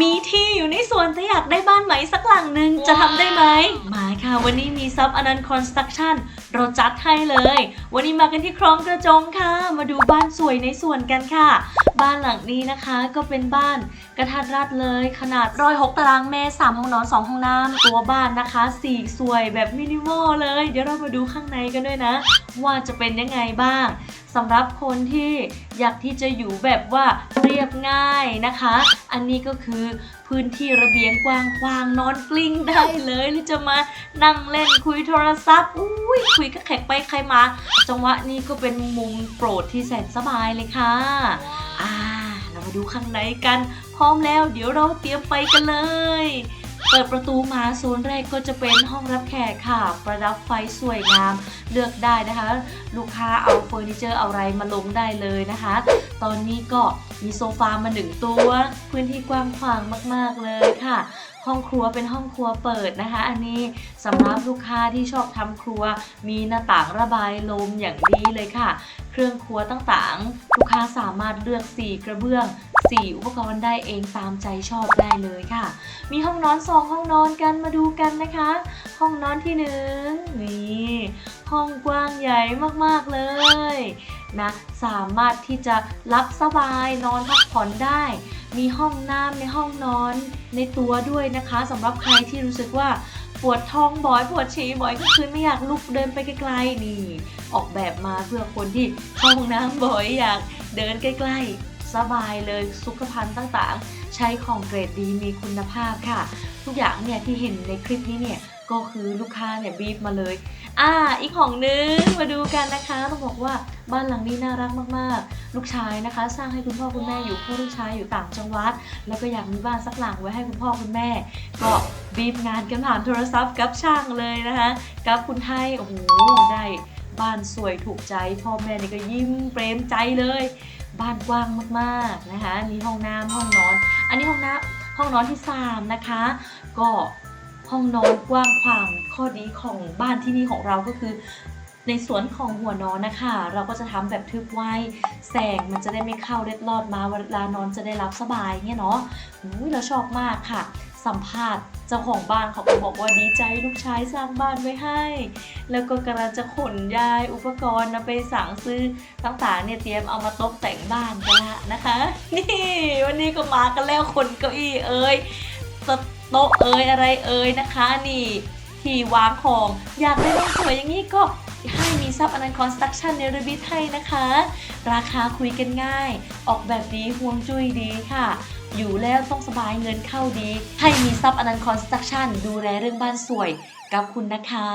มีที่อยู่ในสวนแต่อยากได้บ้านใหม่สักหลังหนึ่งจะทำได้ไหมมาค่ะ วันนี้มีซับอนันต์คอนสตรักชั่นเราจัดให้เลย วันนี้มากันที่คลองกระจงค่ะ มาดูบ้านสวยในสวนกันค่ะ บ้านหลังนี้นะคะก็เป็นบ้านกระทัดรัดเลย ขนาดร้อยหกตารางเมตรสามห้องนอนสองห้องน้ำตัวบ้านนะคะสี่สวยแบบมินิมอลเลย เดี๋ยวเรามาดูข้างในกันด้วยนะ ว่าจะเป็นยังไงบ้างสำหรับคนที่อยากที่จะอยู่แบบว่าเรียบง่ายนะคะ อันนี้ก็คือพื้นที่ระเบียงกว้างๆนอนกลิ้งได้เลยหรือจะมานั่งเล่นคุยโทรศัพท์อุ้ยคุยกับแขกไปใครมา จังหวะนี้ก็เป็นมุมโปรดที่แสนสบายเลยค่ะอ่าเรามาดูข้างในกัน พร้อมแล้ว เดี๋ยวเราเตรียมไปกันเลย เปิดประตูมาโซนแรกก็จะเป็นห้องรับแขกค่ะ ประดับไฟสวยงาม เลือกได้นะคะ ลูกค้าเอาเฟอร์นิเจอร์อาอะไรมาลงได้เลยนะคะ ตอนนี้ก็มีโซฟามาหนึ่งตัวพื้นที่กว้างขวางมาก ๆเลยค่ะห้องครัวเป็นห้องครัวเปิดนะคะ อันนี้สำหรับลูกค้าที่ชอบทำครัว มีหน้าต่างระบายลมอย่างดีเลยค่ะ เครื่องครัวต่างๆ ลูกค้าสามารถเลือกสีกระเบื้อง สีอุปกรณ์ได้เองตามใจชอบได้เลยค่ะ มีห้องนอนสองห้องนอนกันมาดูกันนะคะ ห้องนอนที่หนึ่งนี่ห้องกว้างใหญ่มากๆเลยนะสามารถที่จะรับสบายนอนพักผ่อนได้ มีห้องน้ำในห้องนอนในตัวด้วยนะคะสำหรับใครที่รู้สึกว่าปวดท้องบ่อยปวดฉี่บ่อยก็คือไม่อยากลุกเดินไปไกลๆนี่ ออกแบบมาเพื่อคนที่เข้าห้องน้ำบ่อยอยากเดินใกล้ๆ สบายเลยสุขภัณฑ์ต่างๆ ใช้ของเกรดดีมีคุณภาพค่ะ ทุกอย่างเนี่ยที่เห็นในคลิปนี้เนี่ยก็คือลูกค้าเนี่ยบีบมาเลย อ่า อีกของนึงมาดูกันนะคะ ต้องบอกว่าบ้านหลังนี้น่ารักมากๆ ลูกชายนะคะ สร้างให้คุณพ่อคุณแม่อยู่เพราะลูกชายอยู่ต่างจังหวัด แล้วก็อยากมีบ้านสักหลังไว้ให้คุณพ่อคุณแม่ ก็บีบงานกันผ่านโทรศัพท์กับช่างเลยนะคะ กับคุณไทย โอ้โห ได้ บ้านสวยถูกใจ พ่อแม่นี่ก็ยิ้มเปรมใจเลย บ้านกว้างมากๆนะคะมีห้องน้ำห้องนอน อันนี้ห้องน้ำห้องนอนที่สามนะคะ ก็ห้องนอนกว้างขวางข้อดีของบ้านที่นี่ของเราก็คือ ในสวนของหัวนอนนะคะ เราก็จะทำแบบทึบไว้ แสงมันจะได้ไม่เข้าเล็ดลอดมาเวลานอนจะได้รับสบายเนี่ยเนาะอุ้ยเราชอบมากค่ะ สัมภาษณ์เจ้าของบ้านเขาก็บอกว่าดีใจลูกชายสร้างบ้านไว้ให้ แล้วก็กำลังจะขนย้ายอุปกรณ์นะไปสั่งซื้อต่างๆเนี่ยเตรียมเอามาตกแต่งบ้านกันละนะคะ นี่วันนี้ก็มากันแล้วคนเก้าอี้เอ่ยโต๊ะเอ่ยอะไรเอ่ยนะคะ นี่ที่วางของอยากได้บ้านสวยอย่างนี้ก็ีซับอนันต์คอนสตรักชั่นในรบิทไทยนะคะ ราคาคุยกันง่าย ออกแบบดีห่วงจุ้ยดีค่ะ อยู่แล้วต้องสบายเงินเข้าดี ให้มีซับอนันต์คอนสตรักชั่นดูแลเรื่องบ้านสวยกับคุณนะคะ